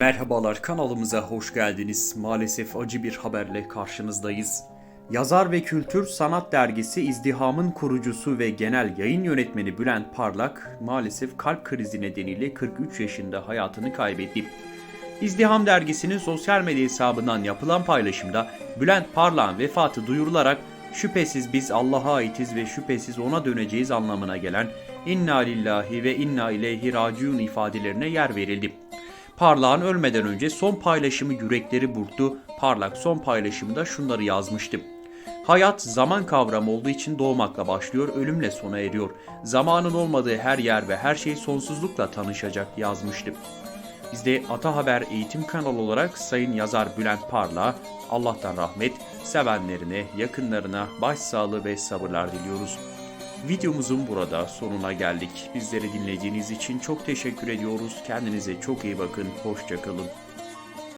Merhabalar kanalımıza hoş geldiniz. Maalesef acı bir haberle karşınızdayız. Yazar ve Kültür Sanat Dergisi İzdiham'ın kurucusu ve genel yayın yönetmeni Bülent Parlak maalesef kalp krizi nedeniyle 43 yaşında hayatını kaybetti. İzdiham dergisinin sosyal medya hesabından yapılan paylaşımda Bülent Parlak'ın vefatı duyurularak şüphesiz biz Allah'a aitiz ve şüphesiz ona döneceğiz anlamına gelen inna lillahi ve inna ileyhi raciun ifadelerine yer verildi. Parlak'ın ölmeden önce son paylaşımı yürekleri burktu. Parlak son paylaşımda şunları yazmıştı. Hayat zaman kavramı olduğu için doğmakla başlıyor, ölümle sona eriyor. Zamanın olmadığı her yer ve her şey sonsuzlukla tanışacak yazmıştı. Biz de Ata Haber Eğitim kanalı olarak Sayın Yazar Bülent Parla Allah'tan rahmet, sevenlerine, yakınlarına başsağlığı ve sabırlar diliyoruz. Videomuzun burada sonuna geldik. Bizleri dinlediğiniz için çok teşekkür ediyoruz. Kendinize çok iyi bakın. Hoşçakalın.